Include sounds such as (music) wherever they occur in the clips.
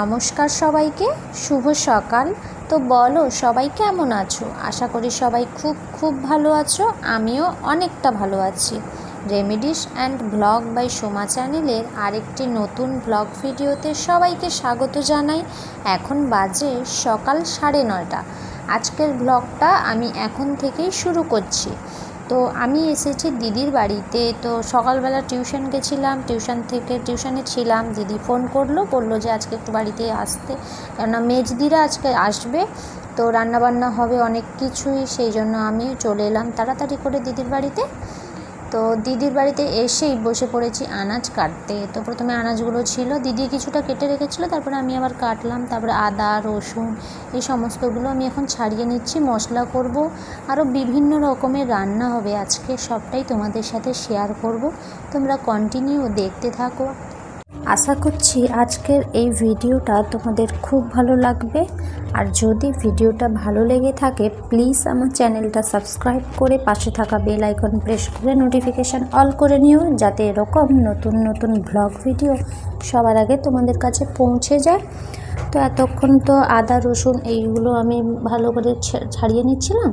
নমস্কার সবাইকে, শুভ সকাল। তো বলো, সবাই কেমন আছো? আশা করি সবাই খুব খুব ভালো আছো। আমিও অনেকটা ভালো আছি। Remedies and blog by Soma চ্যানেলের আরেকটি নতুন ব্লগ ভিডিওতে সবাইকে স্বাগত জানাই। এখন বাজে সকাল সাড়ে নয়টা। আজকের ব্লগটা আমি এখন থেকেই শুরু করছি। তো আমি এসেছি দিদির বাড়িতে। তো সকালবেলা টিউশন গেছিলাম, টিউশন থেকে টিউশনে ছিলাম। দিদি ফোন করল, বলল যে আজকে একটু বাড়িতে আসতে। কেননা মেজদিরা আজকে আসবে, তো রান্নাবান্না হবে অনেক কিছুই, সেই জন্য আমি চলে এলাম তাড়াতাড়ি করে দিদির বাড়িতে। তো দিদির বাড়িতে এসেই বসে পড়েছি আনাজ কাটতে। তো প্রথমে আনাজগুলো ছিল, দিদি কিছুটা কেটে রেখেছিলো, তারপরে আমি আবার কাটলাম, তারপরে আদা, রসুন এই সমস্তগুলো আমি এখন ছাড়িয়ে নিচ্ছি, মশলা করব, আরও বিভিন্ন রকমের রান্না হবে আজকে, সবটাই তোমাদের সাথে শেয়ার করব। তোমরা কন্টিনিউ দেখতে থাকো। আশা করছি আজকের এই ভিডিওটা তোমাদের খুব ভালো লাগবে। আর যদি ভিডিওটা ভালো লেগে থাকে প্লিজ আমার চ্যানেলটা সাবস্ক্রাইব করে পাশে থাকা বেল আইকন প্রেস করে নোটিফিকেশান অল করে নিও, যাতে এরকম নতুন নতুন ব্লগ ভিডিও সবার আগে তোমাদের কাছে পৌঁছে যায়। তো এতক্ষণ তো আদা, রসুন এইগুলো আমি ভালো করে ছাড়িয়ে নিচ্ছিলাম।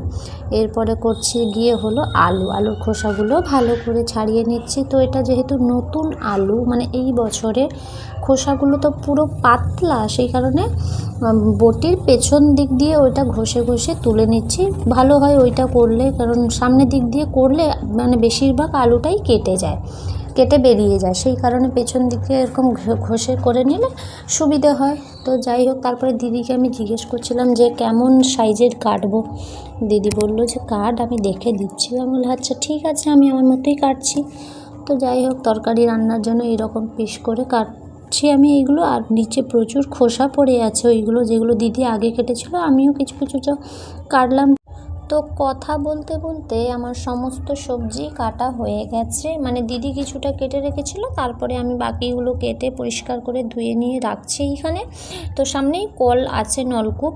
এরপরে করছি গিয়ে হলো আলু। আলুর খোসাগুলো ভালো করে ছাড়িয়ে নিচ্ছি। তো এটা যেহেতু নতুন আলু মানে এই বছরে খোসাগুলো তো পুরো পাতলা, সেই কারণে বটির পেছন দিক দিয়ে ওইটা ঘষে ঘষে তুলে নিচ্ছি। ভালো হয় ওইটা করলে, কারণ সামনের দিক দিয়ে করলে মানে বেশিরভাগ আলুটাই কেটে যায়। কেটে বেরিয়ে যায়। সেই কারণে পেছন দিকে এরকম ঘষে করে নিলে সুবিধে হয়। তো যাই হোক, তারপরে দিদিকে আমি জিজ্ঞেস করছিলাম যে, কেমন সাইজের কাটবো? দিদি বলল যে, কাট, আমি দেখে দিচ্ছি। আমি বললাম আচ্ছা ঠিক আছে, আমি আমার মতোই কাটছি। তো যাই হোক, তরকারি রান্নার জন্য এরকম পিস করে কাটছি আমি এইগুলো আর নিচে প্রচুর খোসা পড়ে আছে ওইগুলো, যেগুলো দিদি আগে কেটেছিল। আমিও কিছু কিছু কাটলাম। তো কথা বলতে বলতে আমার সমস্ত সবজি কাটা হয়ে গেছে। মানে দিদি কিছুটা কেটে রেখেছিল, তারপরে আমি বাকিগুলো কেটে পরিষ্কার করে ধুয়ে নিয়ে রাখছি এইখানে। তো সামনেই কল আছে নলকূপ।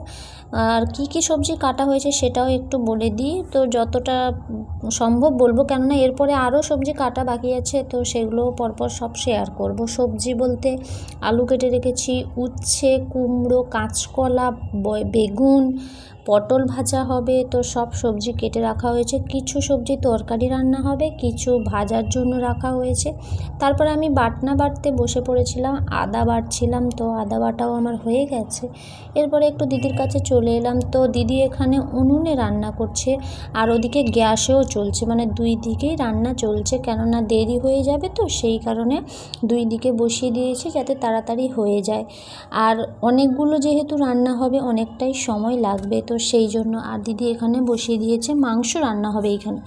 আর কি কি সবজি কাটা হয়েছে সেটাও একটু বলে দিই। তো যতটা সম্ভব বলব, কেননা এরপরে আরও সবজি কাটা বাকি আছে, তো সেগুলো পরপর সব শেয়ার করব। সবজি বলতে আলু কেটে রেখেছি, উচ্ছে, কুমড়ো, কাঁচকলা বেগুন পটল ভাজা হবে, তো সব সবজি কেটে রাখা হয়েছে। কিছু সবজি তরকারি রান্না হবে, কিছু ভাজার জন্য রাখা হয়েছে। তারপর আমি বাটনা বাটতে বসে পড়েছিলাম, আদা বাটছিলাম, তো আদা বাটাও আমার হয়ে গেছে। এরপরে একটু দিদির কাছে চলে এলাম, তো দিদি এখানে উনুনে রান্না করছে, আর ওদিকে গ্যাসেও চলছে মানে দুই দিকেই রান্না চলছে, কেননা দেরি হয়ে যাবে তো, সেই কারণে দুই দিকে বসিয়ে দিয়েছি যাতে তাড়াতাড়ি হয়ে যায়। আর অনেকগুলো যেহেতু রান্না হবে, অনেকটাই সময় লাগবে, তো সেই জন্য আর দিদি এখানে বসিয়ে দিয়েছে মাংস রান্না হবে এখানে।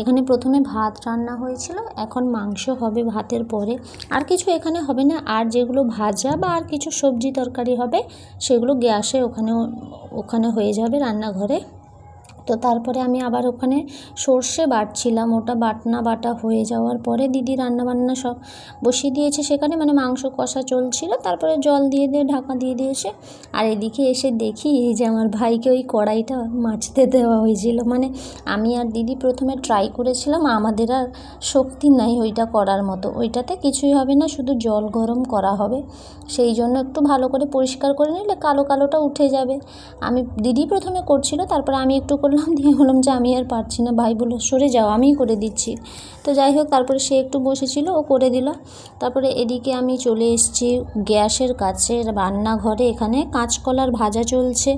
এখানে প্রথমে ভাত রান্না হয়েছিল, এখন মাংস হবে ভাতের পরে। আর কিছু এখানে হবে না, আর যেগুলো ভাজা বা আর কিছু সবজি তরকারি হবে, সেগুলো গ্যাসে ওখানে ওখানে হয়ে যাবে রান্নাঘরে। তো তারপরে আমি আবার ওখানে সর্ষে বাটছিলাম। ওটা বাটনা বাটা হয়ে যাওয়ার পরে দিদি রান্নাবান্না সব বসিয়ে দিয়েছে সেখানে। মানে মাংস কষা চলছিল। তারপরে জল দিয়ে দিয়ে, ঢাকা দিয়ে দিয়েছে আর এদিকে এসে দেখি এই যে আমার ভাইকে ওই কড়াইটা মাছতে দেওয়া হয়েছিল। মানে আমি আর দিদি প্রথমে ট্রাই করেছিলাম, আমাদের আর শক্তি নাই ওইটা করার মতো। ওইটাতে কিছুই হবে না, শুধু জল গরম করা হবে। সেই জন্য একটু ভালো করে পরিষ্কার করে নিলে কালো কালোটা উঠে যাবে। আমি দিদি প্রথমে করছিল, তারপরে আমি একটু করলাম দিয়ে বললাম যে, আমি আর পারছি না, ভাই বলল, সরে যাও, আমিই করে দিচ্ছি। তো যাই হোক, তারপরে সে একটু বসেছিল, ও করে দিল। তারপরে এদিকে আমি চলে এসেছি গ্যাসের কাছে, রান্নাঘরে। এখানে কাঁচকলার ভাজা চলছে।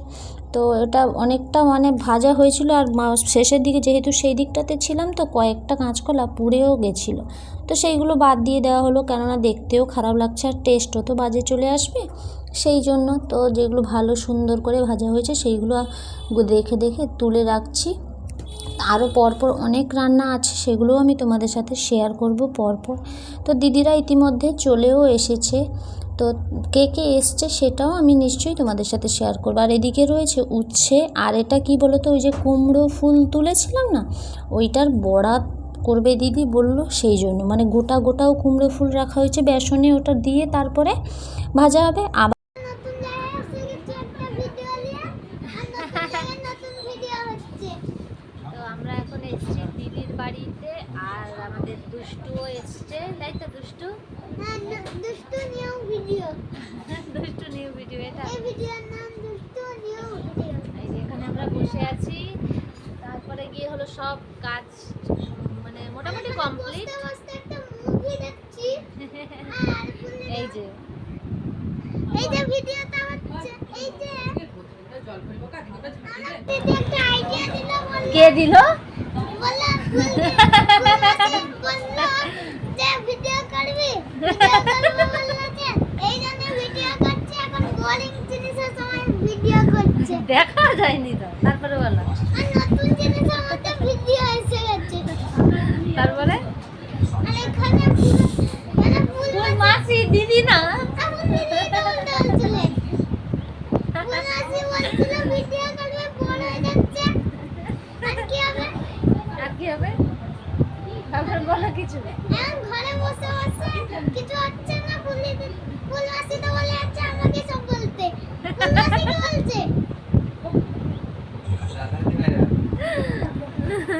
তো এটা অনেকটা মানে ভাজা হয়েছিল, আর শেষের দিকে যেহেতু সেই দিকটাতে ছিলাম, তো কয়েকটা কাঁচকলা পুড়েও গেছিল। তো সেইগুলো বাদ দিয়ে দেওয়া হলো, কেননা দেখতেও খারাপ লাগছে, আর টেস্টও তো বাজে চলে আসবে। সেই জন্য তো যেগুলো ভালো সুন্দর করে ভাজা হয়েছে সেইগুলো দেখে দেখে তুলে রাখছি। আরও পরপর অনেক রান্না আছে সেগুলোও আমি তোমাদের সাথে শেয়ার করব পরপর। তো দিদিরা ইতিমধ্যে চলেও এসেছে। তো কে কে এসছে সেটাও আমি নিশ্চয়ই তোমাদের সাথে শেয়ার করব। আর এদিকে রয়েছে উচ্ছে, আর এটা কি বলো তো ওই যে কুমড়ো ফুল তুলেছিলাম না? ওইটার বড়া করবে দিদি বলল সেই জন্য। মানে গোটা গোটাও কুমড়ো ফুল রাখা হয়েছে, বেসনে ওটা দিয়ে তারপরে ভাজা হবে। আবার নতুন জায়গায় এসে গেছি একটা ভিডিও নিয়ে আর নতুন জায়গায় নতুন ভিডিও হচ্ছে তো আমরা এখন এসেছি দিদি দিদির বাড়িতে আর আমাদের দুষ্টুও এসছে তাই তো দুষ্টু হ্যাঁ, দুষ্টু নিউ ভিডিও (laughs) দুষ্টু নিউ ভিডিও এটা। এই ভিডিওর নাম দুষ্টু নিউ ভিডিও এই যে এখানে আমরা বসে আছি। তারপরে গিয়ে হলো সব কাজ মানে মোটামুটি কমপ্লিট বসতে একটা মুভি দেখছি। এই যে। এই যে ভিডিওটা হচ্ছে এই যে। কে দিল? বলল বলল যে ভিডিও করবি এই জন্য ভিডিও করছে এখন বোরিং জিনিসের সময় ভিডিও করছে। দেখা যায়নি তো তারপরে বলো। নতুন জিনিসের মধ্যে ভিডিও এসে গেছে। তারপরে? আর এখানে মাসি দিদি না?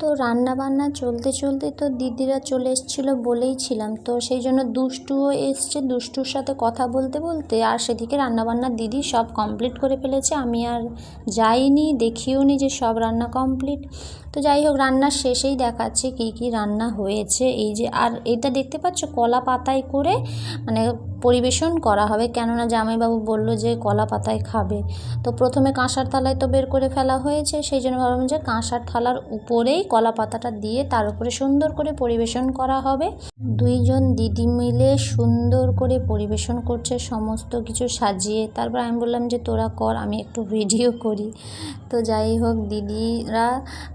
তো রান্না বান্না চলতে চলতে তো দিদিরা চলে এসেছিল বলেই ছিলাম। তো সেই জন্য দুষ্টুও এসছে, দুষ্টুর সাথে কথা বলতে বলতে আর সেদিকে রান্নাবান্না দিদি সব কমপ্লিট করে ফেলেছে। আমি আর যাইনি, দেখিও নি যে সব রান্না কমপ্লিট তো যাই হোক রান্নার শেষেই দেখাচ্ছে কী কী রান্না হয়েছে। এই যে, আর এটা দেখতে পাচ্ছ? কলা পাতায় করে মানে পরিবেশন করা হবে। কেননা জামাইবাবু বলল যে কলা পাতায় খাবে। তো প্রথমে কাঁসার থালায় তো বের করে ফেলা হয়েছে। সেই জন্য ভাবলাম যে কাঁসার থালার উপরেই কলা পাতাটা দিয়ে তার উপরে সুন্দর করে পরিবেশন করা হবে। দুইজন দিদি মিলে সুন্দর করে পরিবেশন করছে, সমস্ত কিছু সাজিয়ে। তারপর আমি বললাম যে, তোরা কর, আমি একটু ভিডিও করি। তো যাই হোক, দিদিরা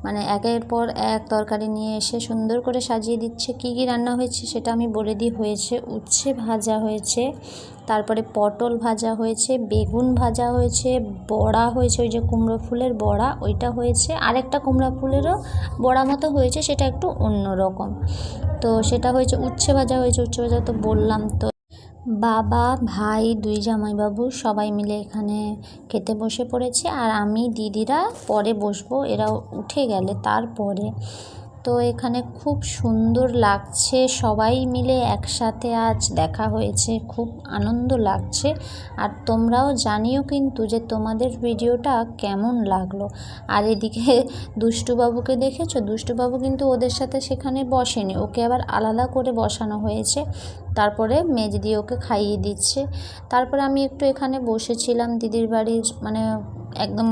মানে একের পর এক তরকারি নিয়ে এসে সুন্দর করে সাজিয়ে দিচ্ছে। কী কী রান্না হয়েছে সেটা আমি বলে দিই। হয়েছে উচ্ছে ভাজা হয়েছে তারপরে পটল ভাজা হয়েছে, বেগুন ভাজা হয়েছে, বড়া হয়েছে, ওই যে কুমড়ো ফুলের বড়া, ওইটা হয়েছে। আরেকটা কুমড়া ফুলেরও বড়া মতো হয়েছে, সেটা একটু অন্য রকম তো সেটা হয়েছে, উচ্ছে ভাজা হয়েছে, উচ্ছে ভাজা তো বললাম তো। বাবা, ভাই, দুই জামাইবাবু সবাই মিলে এখানে খেতে বসে পড়েছে। আর আমি, দিদিরা পরে বসবো, এরা উঠে গেলে তারপরে। তো এখানে খুব সুন্দর লাগছে। সবাই মিলে একসাথে আজ দেখা হয়েছে। খুব আনন্দ লাগছে। আর তোমরাও জানিও কিন্তু যে তোমাদের ভিডিওটা কেমন লাগল। আর এদিকে (laughs) দুষ্টুবাবুকে দেখেছ? দুষ্টুবাবু কিন্তু ওদের সাথে সেখানে বসেনি। ওকে আবার আলাদা করে বসানো হয়েছে। তারপরে মেজ দিয়ে ওকে খাইয়ে দিচ্ছে। তারপরে আমি একটু এখানে বসেছিলাম দিদির বাড়ির মানে একদম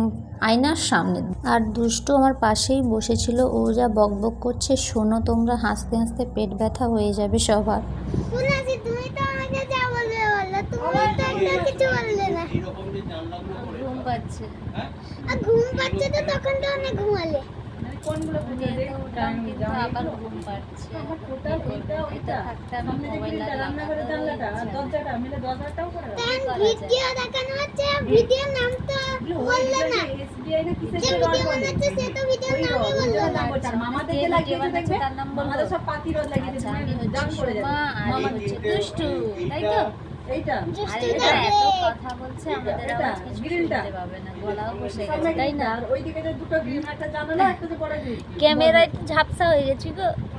আয়নার সামনে। আর দুষ্টু আমার পাশেই বসেছিল। ও যা বক বক করছে শোনো তোমরা হাসতে হাসতে পেট ব্যথা হয়ে যাবে সবার। ফুল মাসি তুমি তো আমাকে যা বলবে বলল তুমি তো একটা কিছু বললে না। ঘুম পাচ্ছে। আর ঘুম পাচ্ছে তো তখন তো অনেক ঘুমালে। কিন্তু আবার ঘুম পাচ্ছে। এটা থাকতে আমি মোবাইল তখন ভিডিও দেখানো হচ্ছে ভিডিও নাম তো বললে না। যে ভিডিও বানাচ্ছে সে তো ভিডিওর নামই বলল না। তার নাম বলব আচ্ছা আমি এই হচ্ছে দুষ্টু তাই তো? আর দুষ্টু এটা এত কথা বলছে আমাদের আওয়াজ কিছু শুনতে পাবে না গলাও বসে গেছে তাই না? ক্যামেরা একটু ঝাপসা হয়ে গেছি গো। একটা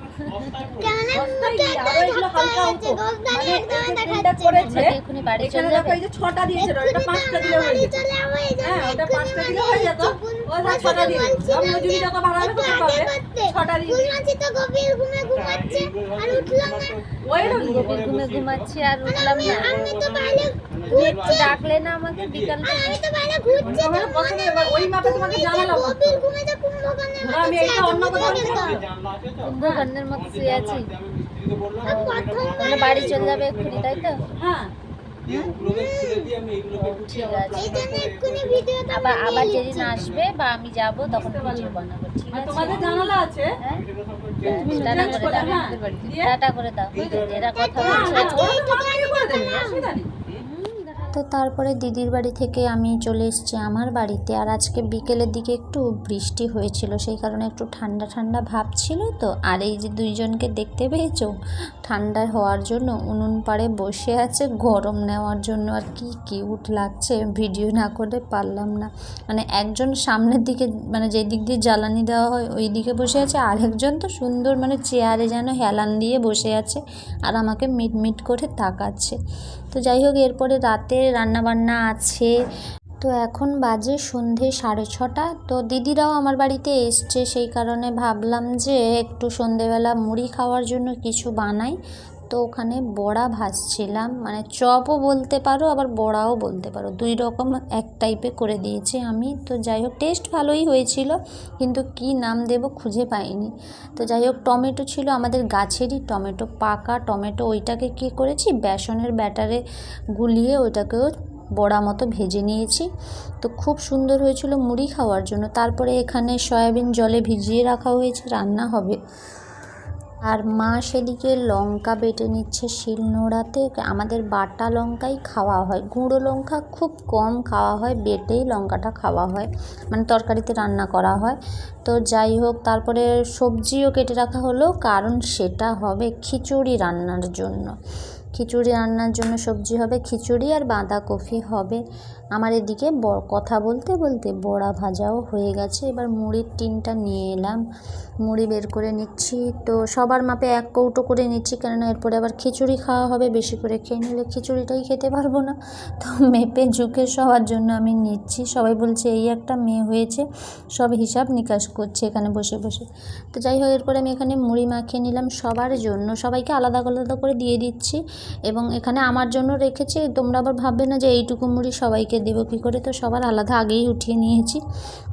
ছটা দিয়েছে ওটা পাঁচটা দিলে হয়ে যেত ওটা পাঁচটা দিলে যেত ছটা দিয়ে মজুরি যে টাকা ভাড়া একটু করতে আগে পারবে করতে। ছটা দিয়ে তো আর উঠলাম না তুমি একটু ডাকলে না আমাকে বিকাল আমি তো বাইরে ঘুরছি আমার পছন্দ এবার ওই মাপে তোমাকে জানালাম গভীর ঘুমে যে কুম্ভকর্ণের ধরো আমি এইটা অন্য কোথাও কুম্ভকর্ণের মতো শুয়ে আছি। বাড়ি চলে যাবে এক্ষুনি তাই তো? হ্যাঁ। ভিডিওটা আবার আবার যেদিন আসবে বা আমি যাব তখন ভিডিও বানাবো ঠিক আছে? তোমাদের জানালা আছে? হ্যাঁ? টাটা করে করে দাও হ্যাঁ। টাটা করে দাও। এরা কথা হ্যাঁ, বলছে তো তারপরে দিদির বাড়ি থেকে আমি চলে এসেছি আমার বাড়িতে। আর আজকে বিকেলের দিকে একটু বৃষ্টি হয়েছিল, সেই কারণে একটু ঠান্ডা ঠান্ডা ভাব ছিল তো। আর এই যে দুইজনকে দেখতে পেয়েছ, ঠান্ডা হওয়ার জন্য উনুন পাড়ে বসে আছে, গরম নেওয়ার জন্য আর কি কিউট লাগছে, ভিডিও না করে পারলাম না। মানে একজন সামনের দিকে মানে যেই দিক দিয়ে জ্বালানি দেওয়া হয় ওই দিকে বসে আছে, আরেকজন তো সুন্দর মানে চেয়ারে যেন হেলান দিয়ে বসে আছে আর আমাকে মিট মিট করে তাকাচ্ছে। তো যাই হোক, এরপরে রাতে রান্নাবান্না আছে। তো এখন বাজে সন্ধে সাড়ে ছটা। তো দিদিরাও আমার বাড়িতে এসছে, সেই কারণে ভাবলাম যে একটু সন্ধেবেলা মুড়ি খাওয়ার জন্য কিছু বানাই। তো ওখানে বড়া ভাজছিলাম। মানে চপও বলতে পারো, আবার বড়াও বলতে পারো। দুই রকম এক টাইপে করে দিয়েছি আমি। তো যাই হোক টেস্ট ভালোই হয়েছিল, কিন্তু কি নাম দেব খুঁজে পাইনি। তো যাই হোক, টমেটো ছিল আমাদের গাছেরই টমেটো, পাকা টমেটো। ওইটাকে কী করেছি? বেসনের ব্যাটারে গুলিয়ে ওইটাকেও বড়া মতো ভেজে নিয়েছি। তো খুব সুন্দর হয়েছিল মুড়ি খাওয়ার জন্য। তারপরে এখানে সয়াবিন জলে ভিজিয়ে রাখা হয়েছে, রান্না হবে। আর মা সেদিকে লঙ্কা বেটে নিচ্ছে শিলনোড়াতে। আমাদের বাটা লঙ্কাই খাওয়া হয়। গুঁড়ো লঙ্কা খুব কম খাওয়া হয়, বেটেই লঙ্কাটা খাওয়া হয়। মানে তরকারিতে রান্না করা হয়। তো যাই হোক, তারপরে সবজিও কেটে রাখা হলো। কারণ সেটা হবে খিচুড়ি রান্নার জন্য। খিচুড়ি রান্নার জন্য সবজি হবে খিচুড়ি আর বাঁধাকপি হবে। আমার এদিকে ব- কথা বলতে বলতে বড়া ভাজাও হয়ে গেছে। এবার মুড়ির টিনটা নিয়ে এলাম। মুড়ি বের করে নিচ্ছি। তো সবার মাপে এক কৌটো করে নিচ্ছি, কেননা এরপরে আবার খিচুড়ি খাওয়া হবে, বেশি করে খেয়ে নিলে খিচুড়িটাই খেতে পারব না। তো মেপে ঝুঁকে সবার জন্য আমি নিচ্ছি। সবাই বলছে, এই একটা মেয়ে হয়েছে, সব হিসাব নিকাশ করছে এখানে বসে বসে। তো যাই হোক, এরপরে আমি এখানে মুড়ি মাখিয়ে নিলাম সবার জন্য। সবাইকে আলাদা আলাদা করে দিয়ে দিচ্ছি এবং এখানে আমার জন্য রেখেছি। তোমরা আবার ভাববে না যে এইটুকু মুড়ি সবাইকে দেবো কী করে? তো সবার আলাদা আগেই উঠিয়ে নিয়েছি।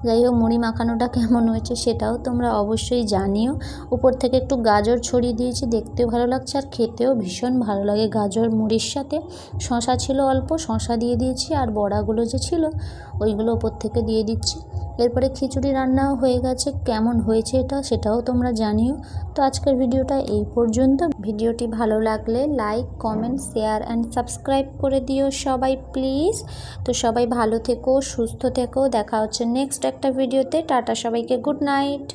যাই হোক, মুড়ি মাখানোটা কেমন হয়েছে সেটাও তোমরা অবশ্যই জানিও। উপর থেকে একটু গাজর ছড়িয়ে দিয়েছি দেখতেও ভালো লাগছে আর খেতেও ভীষণ ভালো লাগে। গাজর মুড়ির সাথে শশা ছিল অল্প শশা দিয়ে দিয়েছি আর বড়াগুলো যে ছিল ওইগুলো ওপর থেকে দিয়ে দিচ্ছি। এরপরে খিচুড়ি রান্নাও হয়ে গেছে। কেমন হয়েছে এটা সেটাও তোমরা জানিও। তো আজকের ভিডিওটা এই পর্যন্ত। ভিডিওটি ভালো লাগলে like comment share and subscribe করে দিও সবাই প্লিজ তো সবাই ভালো থেকো, সুস্থ থেকো। দেখা হচ্ছে নেক্সট একটা ভিডিওতে। টাটা সবাইকে গুড নাইট